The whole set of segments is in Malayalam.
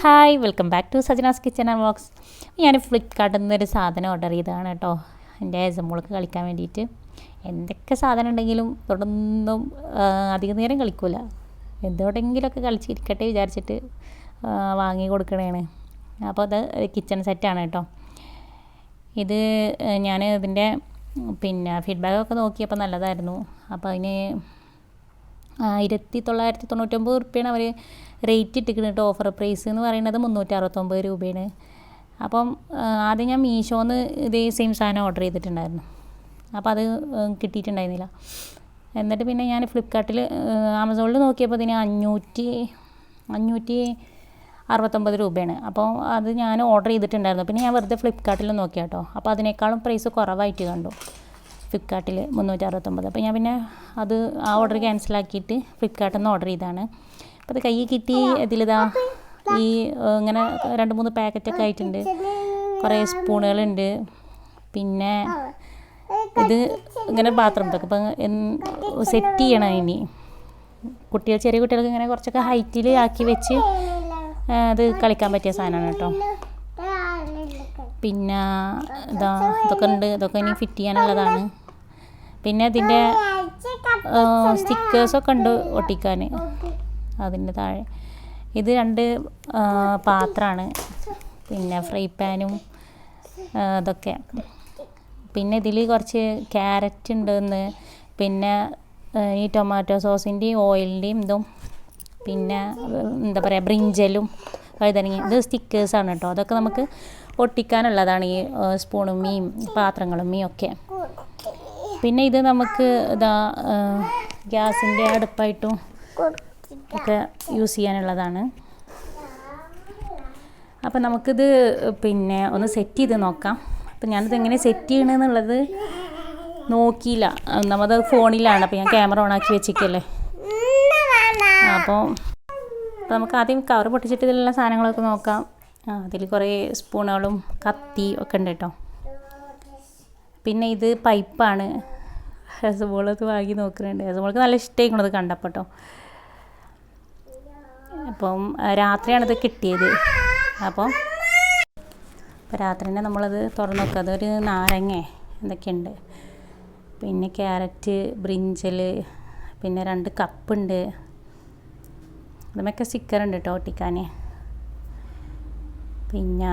Hi welcome back to Sajna's kitchen and vlogs. ഞാൻ ഫ്ലിപ്കാർട്ടിൽ നിന്ന് ഒരു സാധനം ഓർഡർ ചെയ്തതാണ് കേട്ടോ. എന്റെ മോൾക്ക് കളിക്കാൻ വേണ്ടിയിട്ട്. എന്തൊക്കെ സാധനം ഉണ്ടെങ്കിലും തുടർന്നും അധിക നേരം കളിക്കില്ല എന്തുകൊണ്ടെങ്കിലുമൊക്കെ കളിച്ചിരിക്കട്ടെ വിചാരിച്ചിട്ട് വാങ്ങി കൊടുക്കണേണ്. അപ്പോൾ അത് കിച്ചൺ സെറ്റാണ് കേട്ടോ. ഇത് ഞാൻ ഇതിന്റെ പിന്നെ ഫീഡ്ബാക്കൊക്കെ നോക്കിയപ്പോൾ നല്ലതായിരുന്നു. അപ്പോൾ അതിന് ആയിരത്തി തൊള്ളായിരത്തി തൊണ്ണൂറ്റൊമ്പത് റുപ്യാണ് അവർ റേറ്റ് ഇട്ടിരിക്കുന്നത് കേട്ടോ ഓഫർ പ്രൈസ് എന്ന് പറയുന്നത് മുന്നൂറ്റി അറുപത്തൊമ്പത് രൂപയാണ്. അപ്പം ആദ്യം ഞാൻ മീഷോന്ന് ഇതേ സെയിം സാധനം ഓർഡർ ചെയ്തിട്ടുണ്ടായിരുന്നു. അപ്പോൾ അത് കിട്ടിയിട്ടുണ്ടായിരുന്നില്ല. എന്നിട്ട് പിന്നെ ഞാൻ ഫ്ലിപ്കാർട്ടിൽ ആമസോണിൽ നോക്കിയപ്പോൾ ഇതിന് അഞ്ഞൂറ്റി അഞ്ഞൂറ്റി അറുപത്തൊമ്പത് രൂപയാണ്. അപ്പോൾ അത് ഞാൻ ഓർഡർ ചെയ്തിട്ടുണ്ടായിരുന്നു. പിന്നെ ഞാൻ വെറുതെ ഫ്ലിപ്കാർട്ടിൽ നോക്കിയാട്ടോ. അപ്പോൾ അതിനേക്കാളും പ്രൈസ് കുറവായിട്ട് കണ്ടു. ഫ്ലിപ്കാർട്ടിൽ മുന്നൂറ്റി അറുപത്തൊമ്പത് അപ്പോൾ ഞാൻ പിന്നെ അത് ആ ഓർഡർ ക്യാൻസലാക്കിയിട്ട് ഫ്ലിപ്കാർട്ടിൽ നിന്ന് ഓർഡർ ചെയ്താണ് അപ്പോൾ അത് കയ്യിൽ കിട്ടി. ഇതിലിതാ ഈ ഇങ്ങനെ രണ്ട് മൂന്ന് പാക്കറ്റൊക്കെ ആയിട്ടുണ്ട്. കുറേ സ്പൂണുകളുണ്ട്. പിന്നെ ഇത് ഇങ്ങനെ ബാത്റൂം ഇതൊക്കെ ഇപ്പം സെറ്റ് ചെയ്യണം ഇനി. കുട്ടികൾ ചെറിയ കുട്ടികൾക്ക് ഇങ്ങനെ കുറച്ചൊക്കെ ഹൈറ്റിൽ ആക്കി വെച്ച് അത് കളിക്കാൻ പറ്റിയ സാധനമാണ് കേട്ടോ. പിന്നെ ഇതാ ഇതൊക്കെ ഉണ്ട്. ഇതൊക്കെ ഇനി ഫിറ്റ് ചെയ്യാനുള്ളതാണ്. പിന്നെ ഇതിന്റെ സ്റ്റിക്കേഴ്സൊക്കെ ഉണ്ട് ഒട്ടിക്കാൻ. അതിന്റെ താഴെ. ഇത് രണ്ട് പാത്രമാണ്. പിന്നെ ഫ്രൈ പാനും അതൊക്കെ പിന്നെ ഇതിൽ കുറച്ച് ക്യാരറ്റ് ഉണ്ടെന്ന് പിന്നെ ഈ ടൊമാറ്റോ സോസിന്റെയും ഓയിലിന്റെയും ഇതും. പിന്നെ എന്താ പറയുക ബ്രിഞ്ചലും. വഴുതനങ്ങ ഇത് സ്റ്റിക്കേഴ്സാണ് കേട്ടോ അതൊക്കെ നമുക്ക് ഒട്ടിക്കാനുള്ളതാണ് ഈ സ്പൂണും മീൻ പാത്രങ്ങളും മീ ഒക്കെ. പിന്നെ ഇത് നമുക്ക് ഇതാ ഗ്യാസിന്റെ അടുപ്പായിട്ടും ഒക്കെ യൂസ് ചെയ്യാനുള്ളതാണ്. അപ്പം നമുക്കിത് പിന്നെ ഒന്ന് സെറ്റ് ചെയ്ത് നോക്കാം. അപ്പം ഞാനിത് എങ്ങനെ സെറ്റ് ചെയ്യണമെന്നുള്ളത് നോക്കിയില്ല. നമ്മത് ഫോണിലാണ് അപ്പോൾ ഞാൻ ക്യാമറ ഓൺ ആക്കി വെച്ചിരിക്കല്ലേ? അപ്പോൾ അപ്പോൾ നമുക്ക് ആദ്യം കവർ പൊട്ടിച്ചിട്ട് ഇതിലുള്ള സാധനങ്ങളൊക്കെ നോക്കാം. അതിൽ കുറേ സ്പൂണുകളും കത്തി ഒക്കെ ഉണ്ട് കേട്ടോ. പിന്നെ ഇത് പൈപ്പാണ്. ഹസബോളത് വാങ്ങി നോക്കുന്നുണ്ട്. ഹെസബോൾക്ക് നല്ല ഇഷ്ടമായിക്കണത് കണ്ടപ്പോൾ കേട്ടോ. അപ്പം രാത്രിയാണ് രാത്രിയാണിത് കിട്ടിയത്. അപ്പം അപ്പോൾ രാത്രി തന്നെ നമ്മളത് തുറന്നു നോക്കുക അതൊരു നാരങ്ങ എന്തൊക്കെയുണ്ട്. പിന്നെ ക്യാരറ്റ് ബ്രിഞ്ചൽ പിന്നെ രണ്ട് കപ്പുണ്ട്. അതുമൊക്കെ സ്റ്റിക്കർ ഉണ്ട് കേട്ടോ ഒട്ടിക്കാൻ പിന്നെ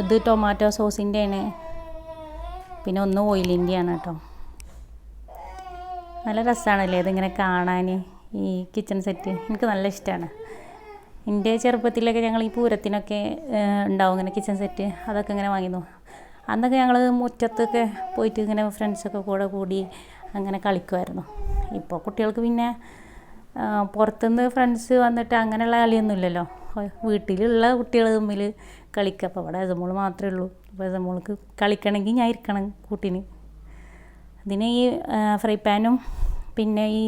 ഇത് ടൊമാറ്റോ സോസിന്റെയാണ് പിന്നെ ഒന്ന് ഓയിലിന്റെയാണ് കേട്ടോ നല്ല രസമാണല്ലേ ഇതിങ്ങനെ കാണാൻ ഈ കിച്ചൺ സെറ്റ് എനിക്ക് നല്ല ഇഷ്ടമാണ് എന്റെ ചെറുപ്പത്തിലൊക്കെ ഞങ്ങൾ ഈ പൂരത്തിനൊക്കെ ഉണ്ടാവും ഇങ്ങനെ കിച്ചൺ സെറ്റ് അതൊക്കെ ഇങ്ങനെ വാങ്ങിയിരുന്നു അന്നൊക്കെ ഞങ്ങൾ മുറ്റത്തൊക്കെ പോയിട്ട് ഇങ്ങനെ ഫ്രണ്ട്സൊക്കെ കൂടെ കൂടി അങ്ങനെ കളിക്കുമായിരുന്നു ഇപ്പോൾ കുട്ടികൾക്ക് പിന്നെ പുറത്തുനിന്ന് ഫ്രണ്ട്സ് വന്നിട്ട് അങ്ങനെയുള്ള കളിയൊന്നുമില്ലല്ലോ. വീട്ടിലുള്ള കുട്ടികൾ തമ്മിൽ കളിക്കുക അപ്പോൾ അവിടെ യജമോൾ മാത്രമേ ഉള്ളൂ. അപ്പോൾ യജമോൾക്ക് കളിക്കണമെങ്കിൽ ഞാൻ ഇരിക്കണം കൂട്ടിന്. അതിന് ഈ ഫ്രൈ പാനും പിന്നെ ഈ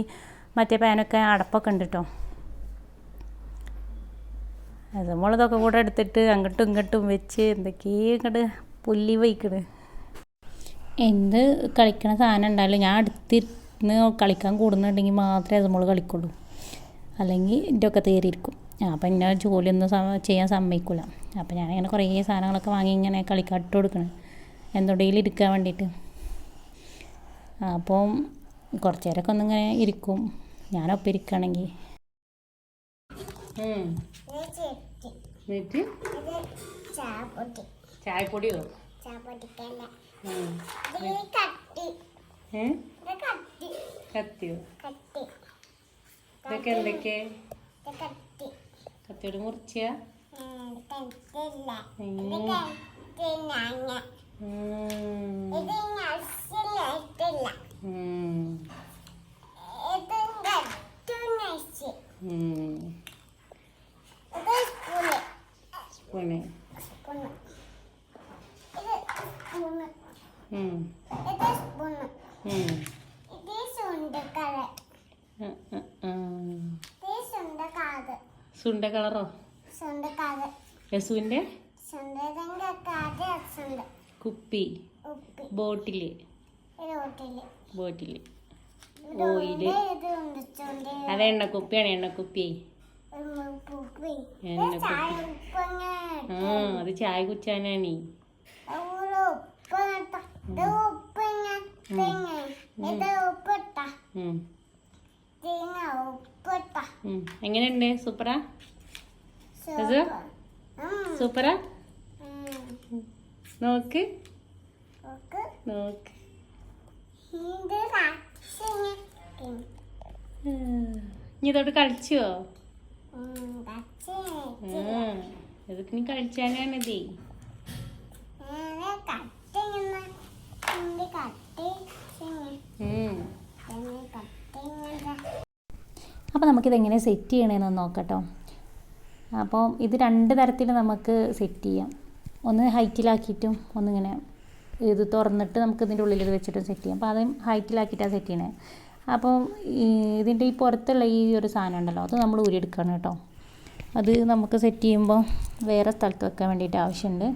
മറ്റേ പാനൊക്കെ അടപ്പൊക്കെ ഉണ്ട് കേട്ടോ യജമോൾ ഇതൊക്കെ കൂടെ എടുത്തിട്ട് അങ്ങോട്ടും ഇങ്ങോട്ടും വെച്ച് എന്തൊക്കെയോ ഇങ്ങോട്ട് പുല്ലി വയ്ക്കണ്. എന്ത് കളിക്കണ സാധനം ഉണ്ടായാലും ഞാൻ അടുത്തിരുന്ന് കളിക്കാൻ കൂടുന്നുണ്ടെങ്കിൽ മാത്രമേ അത് നമ്മൾ കളിക്കുള്ളൂ. അല്ലെങ്കിൽ എന്റെ ഒക്കെ തേറിയിരിക്കും അപ്പം എന്നെ ജോലിയൊന്നും ചെയ്യാൻ സമ്മതിക്കില്ല അപ്പം ഞാനിങ്ങനെ കുറേ സാധനങ്ങളൊക്കെ വാങ്ങി ഇങ്ങനെ കളിക്കാൻ ഇട്ട് കൊടുക്കണം. എന്തുണ്ടെങ്കിലും ഇരിക്കാൻ വേണ്ടിയിട്ട് അപ്പം കുറച്ച് നേരമൊക്കെ ഒന്നിങ്ങനെ ഇരിക്കും. ഞാനൊപ്പം ഇരിക്കുകയാണെങ്കിൽ ചായപ്പൊടിയോ ചായപ്പൊടിയോ ഏ? കത്തിയോ ഇതൊക്കെ എന്തൊക്കെ? കത്തിയോട് മുറിച്ച? സ്പൂണ് സുണ്ട കളറോ? യസുവിന്റെ കുപ്പി. ബോട്ടിൽ. ബോട്ടിൽ. ഓയിൽ അത് എണ്ണക്കുപ്പിയാണ് എണ്ണക്കുപ്പി. ആ അത് ചായ കുച്ചാനാണീ ഉം. ഉം. എങ്ങനെയുണ്ട്? സൂപ്പറാ? സൂപ്പറാ? നോക്ക്. നോക്ക്. ഇനി ഇതോട്ട് കളിച്ചോ? ഇതൊക്കെ നീ കളിച്ചാനാണിതേ അപ്പോൾ നമുക്കിതെങ്ങനെ സെറ്റ് ചെയ്യണമെന്ന് നോക്കട്ടോ. അപ്പോൾ ഇത് രണ്ട് തരത്തിൽ നമുക്ക് സെറ്റ് ചെയ്യാം. ഒന്ന് ഹൈറ്റിലാക്കിയിട്ടും ഒന്നിങ്ങനെ ഇത് തുറന്നിട്ട് നമുക്ക് ഇതിന്റെ ഉള്ളിൽ ഇത് വെച്ചിട്ട് സെറ്റ് ചെയ്യാം. അപ്പോൾ അതും ഹൈറ്റിലാക്കിയിട്ടാണ് സെറ്റ് ചെയ്യണേ. അപ്പോൾ ഇതിന്റെ ഈ പുറത്തുള്ള ഈ ഒരു സാധനം ഉണ്ടല്ലോ അത് നമ്മൾ ഊരിയെടുക്കണം കേട്ടോ. അത് നമുക്ക് സെറ്റ് ചെയ്യുമ്പോൾ വേറെ സ്ഥലത്ത് വെക്കാൻ വേണ്ടിയിട്ട് ആവശ്യമുണ്ട്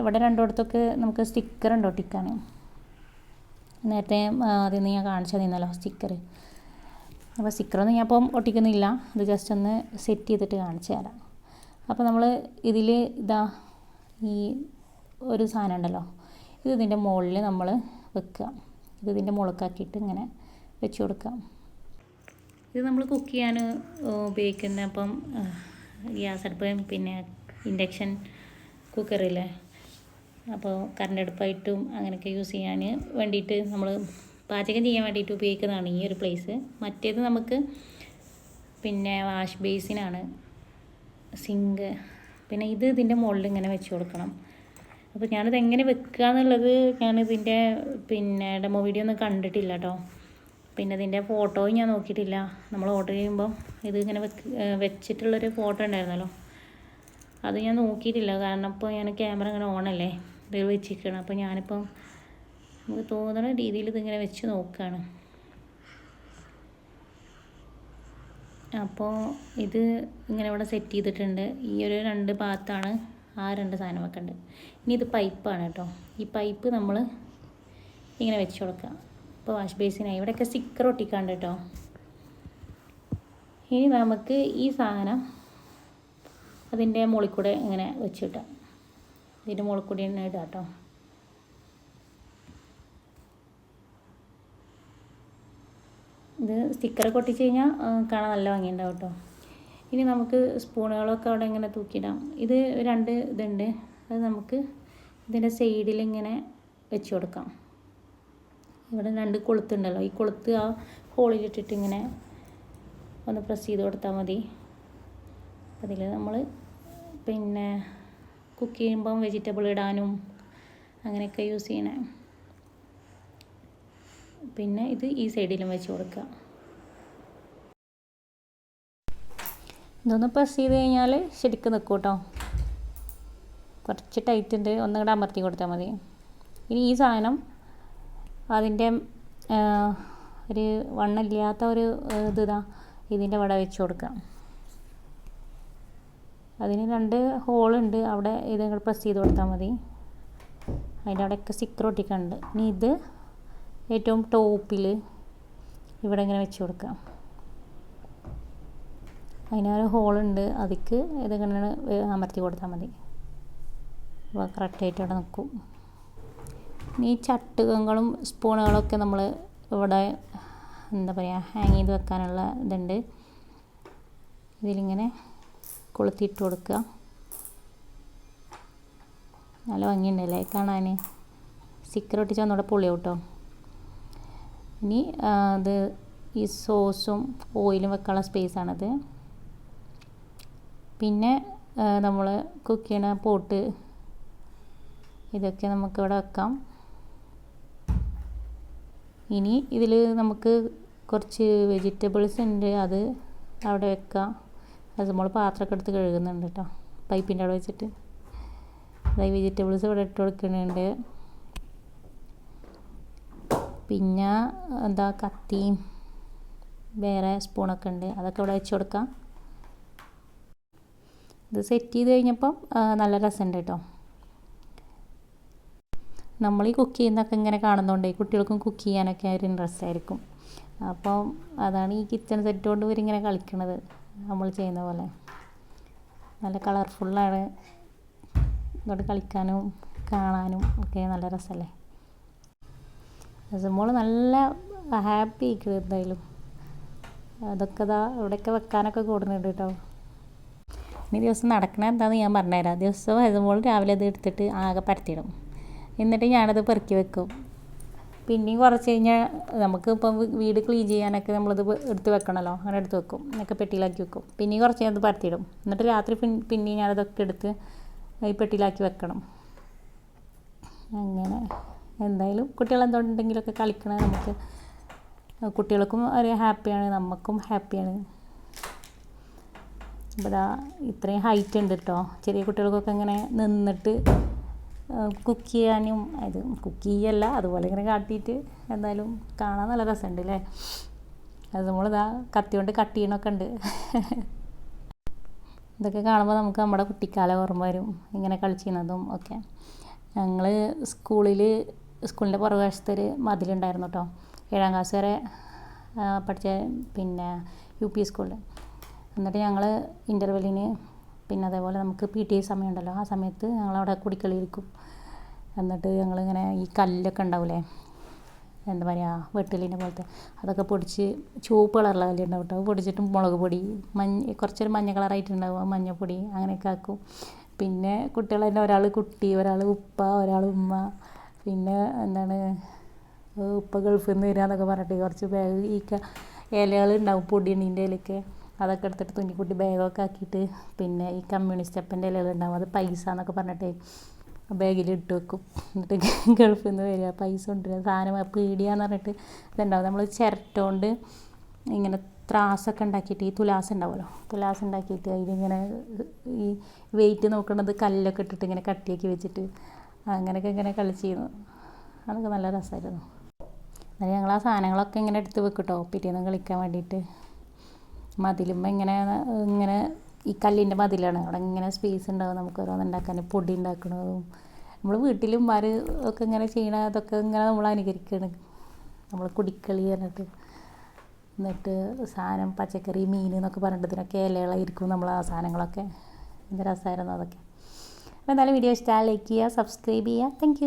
ഇവിടെ രണ്ടിടത്തൊക്കെ നമുക്ക് സ്റ്റിക്കർ ഉണ്ട് ഒട്ടിക്കാൻ നേരത്തെ ആദ്യം ഞാൻ കാണിച്ചു തന്നല്ലോ സ്റ്റിക്കർ അപ്പോൾ സ്റ്റിക്കറൊന്നും ഞാൻ ഇപ്പം ഒട്ടിക്കുന്നില്ല. ഇത് ജസ്റ്റ് ഒന്ന് സെറ്റ് ചെയ്തിട്ട് കാണിച്ചു തരാം. അപ്പോൾ നമ്മൾ ഇതിൽ ഇതാ ഈ ഒരു സാധനം ഉണ്ടല്ലോ. ഇത് ഇതിന്റെ മുകളിൽ നമ്മൾ വെക്കുക. ഇത് ഇതിന്റെ മുളക്കാക്കിയിട്ട് ഇങ്ങനെ വെച്ച് കൊടുക്കാം. ഇത് നമ്മൾ കുക്ക് ചെയ്യാൻ ഉപയോഗിക്കുന്ന അപ്പം ഗ്യാസ് അടുപ്പ് പിന്നെ ഇൻഡക്ഷൻ കുക്കറില്ലേ അപ്പോൾ കറണ്ട് അടുപ്പായിട്ടും അങ്ങനെയൊക്കെ യൂസ് ചെയ്യാൻ വേണ്ടിയിട്ട് നമ്മൾ പാചകം ചെയ്യാൻ വേണ്ടിയിട്ട് ഉപയോഗിക്കുന്നതാണ് ഈ ഒരു പ്ലേസ് മറ്റേത് നമുക്ക് പിന്നെ വാഷ് ബേസിനാണ് സിങ്ക് പിന്നെ ഇത് ഇതിന്റെ മുകളിൽ ഇങ്ങനെ വെച്ച് കൊടുക്കണം. അപ്പോൾ ഞാനിത് എങ്ങനെ വെക്കുക എന്നുള്ളത് ഞാനിതിന്റെ പിന്നെ ഡെമോ വീഡിയോ ഒന്നും കണ്ടിട്ടില്ല കേട്ടോ പിന്നെ ഇതിന്റെ ഫോട്ടോയും ഞാൻ നോക്കിയിട്ടില്ല. നമ്മൾ ഓർഡർ ചെയ്യുമ്പോൾ ഇത് ഇങ്ങനെ വെക്ക് വെച്ചിട്ടുള്ളൊരു ഫോട്ടോ ഉണ്ടായിരുന്നല്ലോ. അത് ഞാൻ നോക്കിയിട്ടില്ല. കാരണം ഇപ്പോൾ ഞാൻ ക്യാമറ ഇങ്ങനെ ഓണല്ലേ ഇത് വെച്ചിരിക്കണം അപ്പോൾ ഞാനിപ്പം നമുക്ക് തോന്നുന്ന രീതിയിൽ ഇതിങ്ങനെ വെച്ച് നോക്കുകയാണ് അപ്പോൾ ഇത് ഇങ്ങനെ ഇവിടെ സെറ്റ് ചെയ്തിട്ടുണ്ട്. ഈ ഒരു രണ്ട് ഭാഗത്താണ് ആ രണ്ട് സാധനം വെക്കേണ്ടത്. ഇനി ഇത് പൈപ്പാണ് കേട്ടോ. ഈ പൈപ്പ് നമ്മൾ ഇങ്ങനെ വെച്ച് കൊടുക്കുക ഇപ്പോൾ വാഷ് ബേസിനായി ഇവിടെയൊക്കെ സ്റ്റിക്കർ ഒട്ടിക്കാണ്ട് കേട്ടോ. ഇനി നമുക്ക് ഈ സാധനം അതിന്റെ മുകളിൽ കൂടെ ഇങ്ങനെ വെച്ചിട്ടാം ഇതിന്റെ മുകളിൽ കൂടി തന്നെ ഇടാം കേട്ടോ. ഇത് സ്റ്റിക്കറൊക്കെ ഒട്ടിച്ച് കഴിഞ്ഞാൽ കാണാൻ നല്ല ഭംഗിയുണ്ടാവും കേട്ടോ ഇനി നമുക്ക് സ്പൂണുകളൊക്കെ അവിടെ ഇങ്ങനെ തൂക്കിയിടാം. ഇത് രണ്ട് ഇതുണ്ട്. അത് നമുക്ക് ഇതിന്റെ സൈഡിൽ ഇങ്ങനെ വെച്ച് കൊടുക്കാം. ഇവിടെ രണ്ട് കൊളുത്തുണ്ടല്ലോ ഈ കൊളുത്ത് ആ ഹോളിലിട്ടിട്ട് ഇങ്ങനെ ഒന്ന് പ്രസ് ചെയ്ത് കൊടുത്താൽ മതി. അതിൽ നമ്മൾ പിന്നെ കുക്ക് ചെയ്യുമ്പം വെജിറ്റബിൾ ഇടാനും അങ്ങനെയൊക്കെ യൂസ് ചെയ്യണേ. പിന്നെ ഇത് ഈ സൈഡിലും വെച്ച് കൊടുക്കുക ഇതൊന്ന് പ്രസ് ചെയ്ത് കഴിഞ്ഞാൽ ശരിക്കും നിൽക്കും കേട്ടോ കുറച്ച് ടൈറ്റ് ഉണ്ട് ഒന്നുകൂടെ അമർത്തി കൊടുത്താൽ മതി. ഇനി ഈ സാധനം അതിന്റെ ഒരു വണ്ണമില്ലാത്ത ഒരു ഇത് ഇതാ ഇതിന്റെ വട വെച്ച് കൊടുക്കാം. അതിന് രണ്ട് ഹോളുണ്ട് അവിടെ ഇത് നിങ്ങൾ പ്രസ് ചെയ്ത് കൊടുത്താൽ മതി. അതിന്റെ അവിടെയൊക്കെ സിക്കർ ഒട്ടിക്കുന്നുണ്ട് ഇനി ഇത് ഏറ്റവും ടോപ്പിൽ ഇവിടെ ഇങ്ങനെ വെച്ച് കൊടുക്കാം. അതിനൊരു ഹോളുണ്ട്. അതിക്ക് ഇതിങ്ങനെ അമർത്തി കൊടുത്താൽ മതി. അപ്പോൾ കറക്റ്റായിട്ട് അവിടെ നിൽക്കും ഈ ചട്ടുകങ്ങളും സ്പൂണുകളൊക്കെ നമ്മൾ ഇവിടെ എന്താ പറയുക ഹാങ് ചെയ്ത് വെക്കാനുള്ള ഇതുണ്ട്. ഇതിലിങ്ങനെ കൊളുത്തിയിട്ട് കൊടുക്കുക. നല്ല ഭംഗിയുണ്ടല്ലേ കാണാൻ സിക്കർ ഒട്ടിച്ച് ഒന്നുകൂടെ പൊളിയാവും കേട്ടോ ഇനി അത് ഈ സോസും ഓയിലും വെക്കാനുള്ള സ്പേസാണത് പിന്നെ നമ്മൾ കുക്ക് ചെയ്യണ പോട്ട് ഇതൊക്കെ നമുക്കിവിടെ വെക്കാം. ഇനി ഇതിൽ നമുക്ക് കുറച്ച് വെജിറ്റബിൾസ് ഉണ്ട് അത് അവിടെ വെക്കാം. അത് നമ്മൾ പാത്രമൊക്കെ എടുത്ത് കഴുകുന്നുണ്ട് കേട്ടോ പൈപ്പിന്റെ അവിടെ വെച്ചിട്ട്. അതായത് വെജിറ്റബിൾസ് ഇവിടെ ഇട്ട് കൊടുക്കുന്നുണ്ട്. പിന്നെ എന്താ കത്തിയും വേറെ സ്പൂണൊക്കെ ഉണ്ട് അതൊക്കെ ഇവിടെ വെച്ച് കൊടുക്കാം. ഇത് സെറ്റ് ചെയ്ത് കഴിഞ്ഞപ്പം നല്ല രസമുണ്ട് കേട്ടോ നമ്മൾ ഈ കുക്ക് ചെയ്യുന്നതൊക്കെ ഇങ്ങനെ കാണുന്നതുകൊണ്ട് കുട്ടികൾക്കും കുക്ക് ചെയ്യാനൊക്കെ ഒരു ഇൻട്രസ്റ്റ് ആയിരിക്കും. അപ്പം അതാണ് ഈ കിച്ചൺ സെറ്റ് കൊണ്ട് ഇവരിങ്ങനെ കളിക്കണത് നമ്മൾ ചെയ്യുന്ന പോലെ. നല്ല കളർഫുള്ളാണ് ഇങ്ങോട്ട് കളിക്കാനും കാണാനും ഒക്കെ നല്ല രസമല്ലേ മോൾ നല്ല ഹാപ്പി ആയിരിക്കും എന്തായാലും. അതൊക്കെ ഇതാ ഇവിടെയൊക്കെ വെക്കാനൊക്കെ കൂടുന്നുണ്ട് കേട്ടോ ഇനി ദിവസം നടക്കണ എന്താണെന്ന് ഞാൻ പറഞ്ഞുതരാം. ദിവസം വരുമ്പോൾ രാവിലെ അത് എടുത്തിട്ട് ആകെ പരത്തിയിടും. എന്നിട്ട് ഞാനത് പെറുക്കി വെക്കും. പിന്നെയും കുറച്ച് കഴിഞ്ഞാൽ നമുക്ക് ഇപ്പം വീട് ക്ലീൻ ചെയ്യാനൊക്കെ നമ്മളത് എടുത്ത് വെക്കണമല്ലോ അങ്ങനെ എടുത്ത് വെക്കും. എന്നൊക്കെ പെട്ടിയിലാക്കി വെക്കും. പിന്നെയും കുറച്ച് അത് പരത്തിയിടും. എന്നിട്ട് രാത്രി പിന്നെയും ഞാനതൊക്കെ എടുത്ത് ഈ പെട്ടിയിലാക്കി വെക്കണം. അങ്ങനെ. എന്തായാലും കുട്ടികൾ എന്തുണ്ടെങ്കിലൊക്കെ കളിക്കണേ നമുക്ക് കുട്ടികൾക്കും ഒരു ഹാപ്പിയാണ്. നമുക്കും ഹാപ്പിയാണ്. ഇതാ ഇത്രയും ഹൈറ്റ് ഉണ്ട് കേട്ടോ ചെറിയ കുട്ടികൾക്കൊക്കെ ഇങ്ങനെ നിന്നിട്ട് കുക്ക് ചെയ്യാനും അത് കുക്ക് ചെയ്യല്ല അതുപോലെ ഇങ്ങനെ കാട്ടിയിട്ട് എന്തായാലും കാണാൻ നല്ല രസമുണ്ട് അല്ലേ അത് നമ്മളിതാ കത്തി കൊണ്ട് കട്ട് ചെയ്യണമൊക്കെ ഉണ്ട്. ഇതൊക്കെ കാണുമ്പോൾ നമുക്ക് നമ്മുടെ കുട്ടിക്കാല ഓർമ്മ വരും ഇങ്ങനെ കളിച്ചിരുന്നതും ഒക്കെ. ഞങ്ങൾ സ്കൂളിൽ സ്കൂളിന്റെ പുറകുവശത്തൊരു മതിലുണ്ടായിരുന്നു കേട്ടോ ഏഴാം ക്ലാസ് വരെ പഠിച്ച പിന്നെ യു പി സ്കൂളിൽ എന്നിട്ട് ഞങ്ങൾ ഇന്റർവെല്ലിന് പിന്നെ അതേപോലെ നമുക്ക് പി ടി സമയം സമയമുണ്ടല്ലോ ആ സമയത്ത് ഞങ്ങളവിടെ കുടിക്കളിയിരിക്കും എന്നിട്ട് ഞങ്ങളിങ്ങനെ ഈ കല്ലൊക്കെ ഉണ്ടാവില്ലേ എന്താ പറയുക വെട്ടിലിന്റെ പോലത്തെ അതൊക്കെ പൊടിച്ച് ചുവപ്പ് കളറുള്ള കല്ലുണ്ടാവും കേട്ടോ പൊടിച്ചിട്ട് മുളക് പൊടി മഞ്ഞ കുറച്ചൊരു മഞ്ഞ കളറായിട്ടുണ്ടാവും മഞ്ഞപ്പൊടി അങ്ങനെയൊക്കെ ആക്കും. പിന്നെ കുട്ടികൾ തന്നെ ഒരാൾ കുട്ടി ഒരാൾ ഉപ്പ ഒരാൾ ഉമ്മ. പിന്നെ എന്താണ് ഉപ്പ ഗൾഫിൽ നിന്ന് വരിക എന്നൊക്കെ പറഞ്ഞിട്ട് കുറച്ച് ബാഗ് ഈ ഇലകൾ ഉണ്ടാവും പൊടിയണീന്റെ ഇലയൊക്കെ. അതൊക്കെ എടുത്തിട്ട് തുന്നിക്കുട്ടി ബാഗൊക്കെ ആക്കിയിട്ട് പിന്നെ ഈ കമ്മ്യൂണിസ്റ്റ് അപ്പന്റെ ഇലകളുണ്ടാവും അത് പൈസ എന്നൊക്കെ പറഞ്ഞിട്ട് ബാഗിൽ ഇട്ട് വെക്കും. എന്നിട്ട് ഗൾഫിൽ നിന്ന് വരിക. പൈസ കൊണ്ടുവരിക. സാധനം പീടിയാന്ന് പറഞ്ഞിട്ട് ഇതുണ്ടാവും. നമ്മൾ ചിരട്ടോണ്ട് ഇങ്ങനെ ത്രാസൊക്കെ ഉണ്ടാക്കിയിട്ട് ഈ തുലാസ് ഉണ്ടാവുമല്ലോ? തുലാസ് ഉണ്ടാക്കിയിട്ട് അതിലിങ്ങനെ ഈ വെയിറ്റ് നോക്കണത് കല്ലൊക്കെ ഇട്ടിട്ട് ഇങ്ങനെ കട്ടിയാക്കി വെച്ചിട്ട് അങ്ങനെയൊക്കെ ഇങ്ങനെ കളിച്ചിരുന്നു. അതൊക്കെ നല്ല രസമായിരുന്നു എന്നാൽ ഞങ്ങൾ ആ സാധനങ്ങളൊക്കെ ഇങ്ങനെ എടുത്ത് വെക്കും കേട്ടോ പിറ്റേന്ന് കളിക്കാൻ വേണ്ടിയിട്ട്. മതിലുമ്പോൾ ഇങ്ങനെ ഇങ്ങനെ ഈ കല്ലിന്റെ മതിലാണ്. അവിടെ ഇങ്ങനെ സ്പേസ് ഉണ്ടാവും. നമുക്ക് ഓരോന്ന് ഉണ്ടാക്കാൻ. പൊടി ഉണ്ടാക്കണതും നമ്മൾ വീട്ടിലും മാർ ഒക്കെ ഇങ്ങനെ ചെയ്യണ അതൊക്കെ ഇങ്ങനെ നമ്മൾ അനുകരിക്കുകയാണ് നമ്മൾ കുടിക്കളി പറഞ്ഞിട്ട്. എന്നിട്ട് സാധനം പച്ചക്കറി മീൻ എന്നൊക്കെ പറഞ്ഞിട്ട് ഇതിനൊക്കെ ഇലകളായിരിക്കും നമ്മൾ ആ സാധനങ്ങളൊക്കെ. എന്ത് രസമായിരുന്നു അതൊക്കെ. അപ്പോൾ എന്തായാലും വീഡിയോ ഇഷ്ടമായി ലൈക്ക് ചെയ്യുക സബ്സ്ക്രൈബ് ചെയ്യുക. താങ്ക്